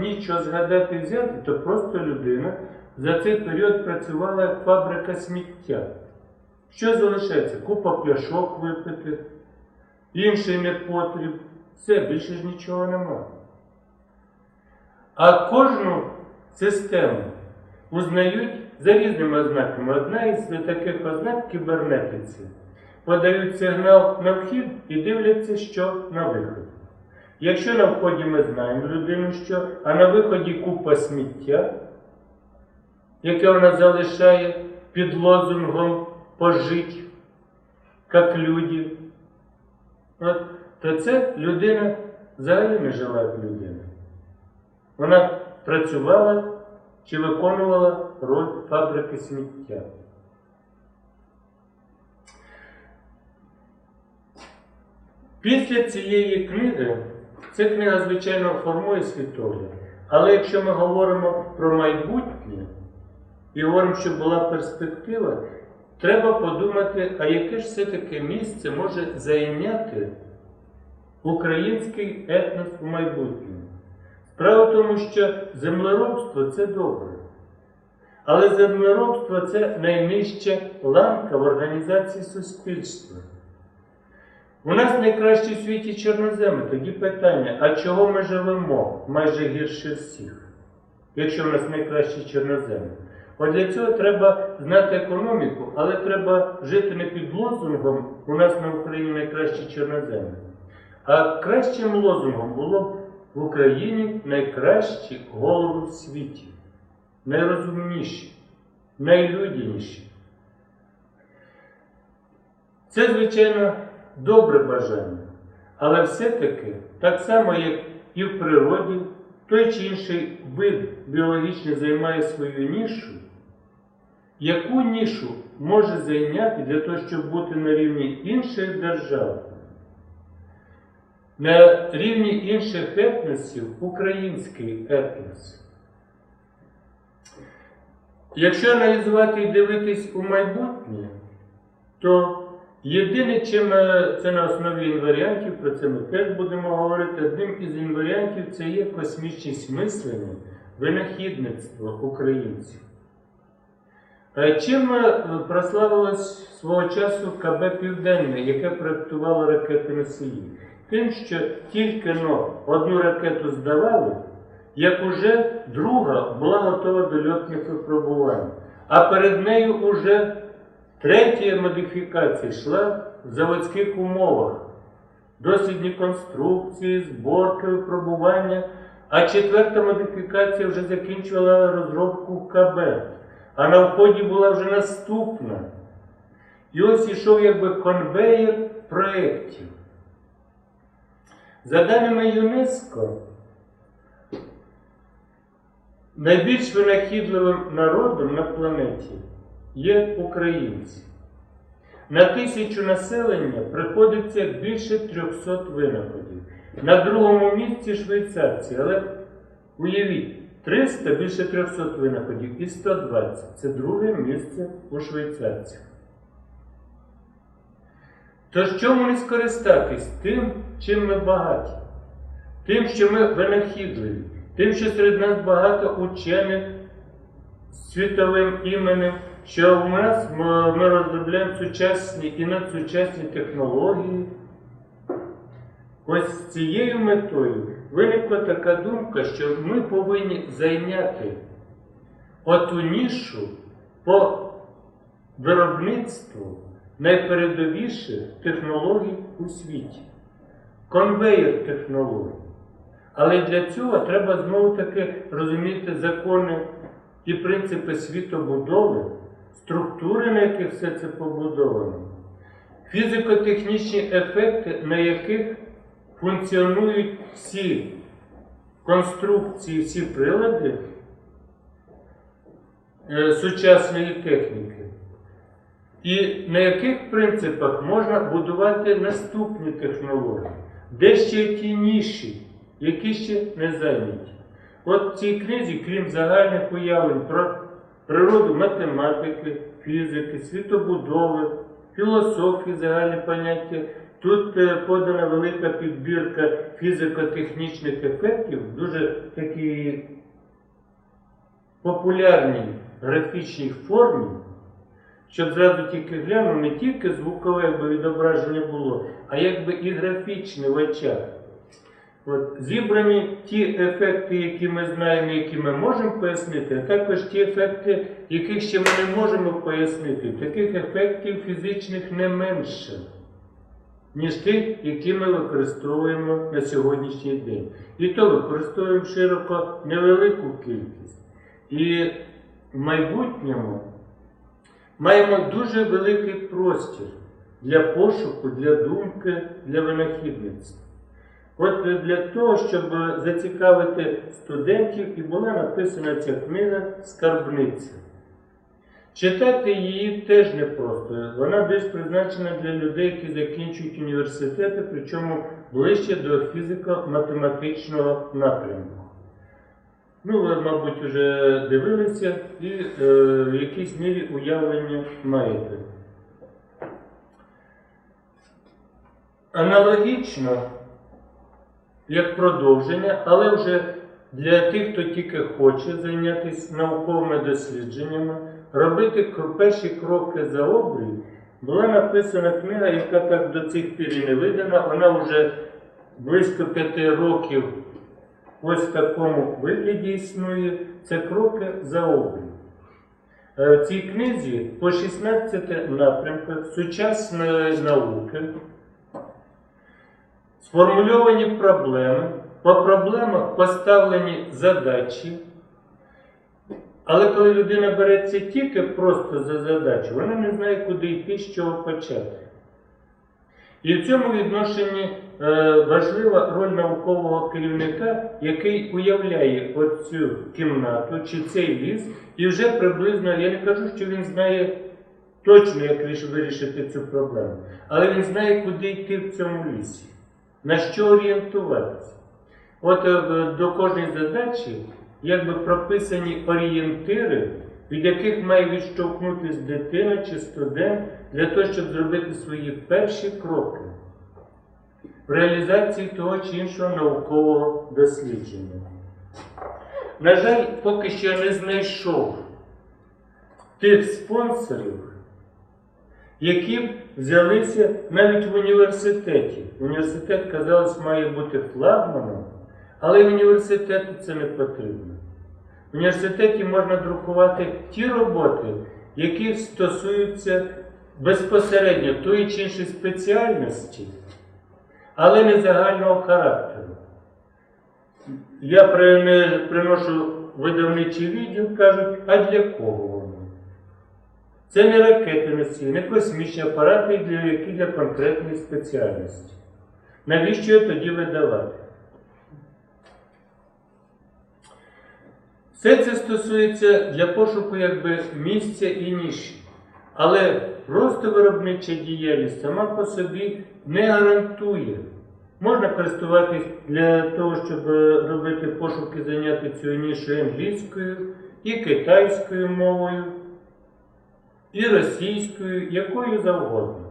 нічого згадати взяти, то просто людина за цей період працювала як фабрика сміття. Що залишається? Купа пляшок випити, інший непотріб. Все, більше ж нічого немає. А кожну систему узнають за різними ознаками. Одна із таких ознак кібернетиці. Подають сигнал на вхід і дивляться, що на вихід. Якщо на вході ми знаємо людину, що, а на виході купа сміття, яке вона залишає під лозунгом пожить, як люди, от, то це людина взагалі не жила як людина. Вона працювала чи виконувала роль фабрики сміття. Після цієї книги, ця книга, звичайно, формує світогляд. Але якщо ми говоримо про майбутнє і говоримо, що була перспектива, треба подумати, а яке ж все-таки місце може зайняти український етнос у майбутньому. Справа в тому, що землеробство це добре. Але землеробство це найнижча ланка в організації суспільства. У нас найкращий в світі чорноземи. Тоді питання, а чого ми живемо майже гірше всіх, якщо в нас найкращі чорноземи? От для цього треба знати економіку, але треба жити не під лозунгом у нас на Україні найкращі чорноземи. А кращим лозунгом було б в Україні найкращі голови в світі, найрозумніші, найлюдяніші. Це, звичайно, добре бажання, але все-таки, так само, як і в природі, той чи інший вид біологічно займає свою нішу, яку нішу може зайняти для того, щоб бути на рівні інших держав, на рівні інших етносів український етнос. Якщо аналізувати і дивитись у майбутнє, то єдине, чим е, це на основі інваріантів, про це ми теж будемо говорити, одним із інваріантів це є космічність мислення, винахідництво українців. Е, Чим е, прославилось свого часу КБ Південне, яке проєктувало ракети носії? Тим, що тільки но одну ракету здавали, як уже друга була готова до льотних випробувань. А перед нею уже третя модифікація йшла в заводських умовах. Дослідні конструкції, зборки, випробування. А четверта модифікація вже закінчувала розробку КБ. А на вході була вже наступна. І ось ішов якби конвеєр проєктів. За даними ЮНЕСКО, найбільш винахідливим народом на планеті є українці. На тисячу населення приходиться більше 300 винаходів. На другому місці швейцарці, але уявіть, 300 більше 300 винаходів і 120 це друге місце у швейцарців. Тож чому не скористатись тим, чим ми багаті? Тим, що ми винахідливі, тим, що серед нас багато учених з світовим іменем, що в нас ми, розробляємо сучасні і надсучасні технології. Ось з цією метою виникла така думка, що ми повинні зайняти оту нішу по виробництву найпередовіших технологій у світі. Конвейер технологій. Але для цього треба знову таки розуміти закони і принципи світобудови, структури, на яких все це побудовано, фізико-технічні ефекти, на яких функціонують всі конструкції, всі прилади е, сучасної техніки. І на яких принципах можна будувати наступні технології, де ще ті ніші, які ще не зайняті. От в цій книзі, крім загальних уявлень про природу математики, фізики, світобудови, філософії, загальні поняття, Тут е, подана велика підбірка фізико-технічних ефектів, дуже такі популярній графічній формі, щоб зразу тільки глянув, не тільки звукове відображення було, а якби і графічне в очах. От, зібрані ті ефекти, які ми знаємо, які ми можемо пояснити, а також ті ефекти, яких ще ми не можемо пояснити. Таких ефектів фізичних не менше, ніж тих, які ми використовуємо на сьогоднішній день. І то використовуємо широко невелику кількість. І в майбутньому маємо дуже великий простір для пошуку, для думки, для винахідництва. От для того, щоб зацікавити студентів, і була написана ця книга Скарбниця. Читати її теж непросто. Вона більш призначена для людей, які закінчують університети, причому ближче до фізико-математичного напрямку. Ну, ви, мабуть, вже дивилися і е, в якійсь мірі уявлення маєте. Аналогічно, як продовження, але вже для тих, хто тільки хоче зайнятися науковими дослідженнями, робити перші кроки за обрій, була написана книга, яка так до цих пір не видана. Вона вже близько п'яти років ось в такому вигляді існує. Це кроки за обрій. Е, В цій книзі по 16 напрямках сучасної науки сформульовані проблеми, по проблемах поставлені задачі. Але коли людина береться тільки просто за задачу, вона не знає, куди йти, з чого почати. І в цьому відношенні е, важлива роль наукового керівника, який уявляє оцю кімнату чи цей ліс, і вже приблизно, я не кажу, що він знає точно, як вирішити цю проблему, але він знає, куди йти в цьому лісі, на що орієнтуватися. От е, до кожної задачі якби прописані орієнтири, від яких має відштовхнутися дитина чи студент для того, щоб зробити свої перші кроки в реалізації того чи іншого наукового дослідження. На жаль, поки що я не знайшов тих спонсорів, які взялися навіть в університеті. Університет, казалось, має бути флагманом, але університету це не потрібно. В університеті можна друкувати ті роботи, які стосуються безпосередньо тої чи іншої спеціальності, але не загального характеру. Я приношу видавничий відділ, кажуть, а для кого? Це не ракети носії, не космічні апарати, для- які для конкретної спеціальності. Навіщо його тоді видавати? Все це стосується для пошуку якби, місця і ніші. Але просто виробнича діяльність сама по собі не гарантує. Можна користуватись для того, щоб е, робити пошуки, зайняти цю нішу англійською, і китайською мовою, і російською, якою завгодно.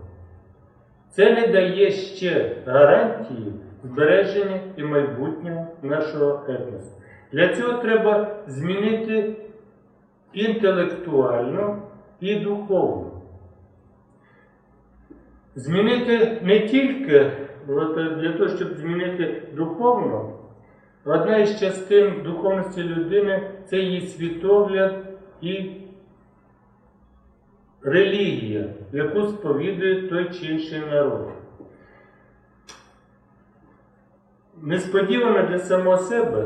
Це не дає ще гарантії збереження і майбутнього нашого етносу. Для цього треба змінити інтелектуально і духовно. Змінити не тільки для того, щоб змінити духовно, одна із частин духовності людини це її світогляд і релігія, яку сповідує той чи інший народ. Несподівано для самого себе,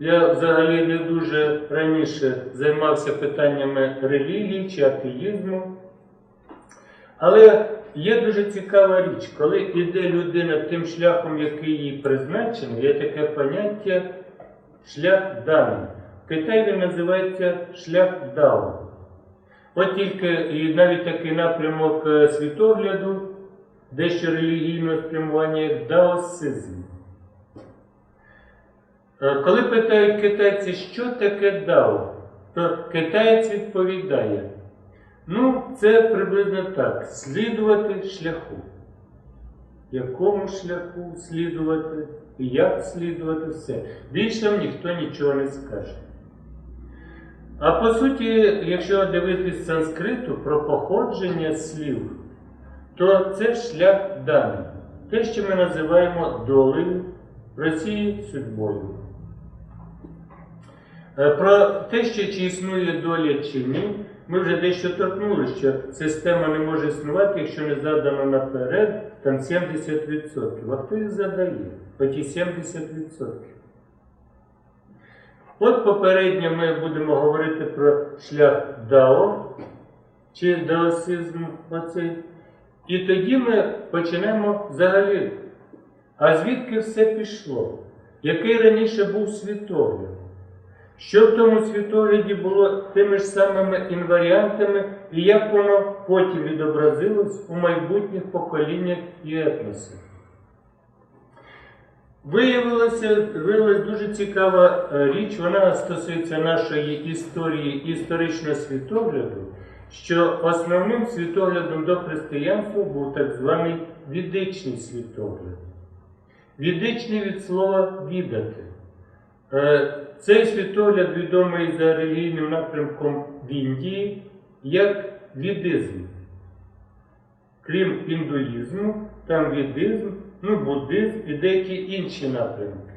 я взагалі не дуже раніше займався питаннями релігії чи атеїзму. Але є дуже цікава річ, коли йде людина тим шляхом, який їй призначений, є таке поняття шлях даний. В Китаї називається шлях Дао. От тільки і навіть такий напрямок е, світогляду, дещо релігійного спрямування, як даосизм. Е, Коли питають китайці, що таке дао, то китаєць відповідає, ну, це приблизно так, слідувати шляху. якому шляху слідувати і як слідувати все. Більше вам ніхто нічого не скаже. А по суті, якщо дивитись санскриту про походження слів, то це шлях даний. Те, що ми називаємо долею, Росії судьбою. Е, Про те, що чи існує доля чи ні, ми вже дещо торкнули, що система не може існувати, якщо не задано наперед там 70%. А хто їх задає? Оті 70%. От попередньо ми будемо говорити про шлях Дао чи даосизм оцей. І тоді ми почнемо взагалі. А звідки все пішло? Який раніше був світогляд? Що в тому світогляді було тими ж самими інваріантами, і як воно потім відобразилось у майбутніх поколіннях і етносах? Виявилося, виявилась дуже цікава е, річ, вона стосується нашої історії історичного світогляду, що основним світоглядом до християнства був так званий відичний світогляд. Відичний від слова відати. Е, Цей світогляд відомий за релігійним напрямком в Індії як відизм. Крім індуїзму, там відизм, ну, буддизм і деякі інші напрямки.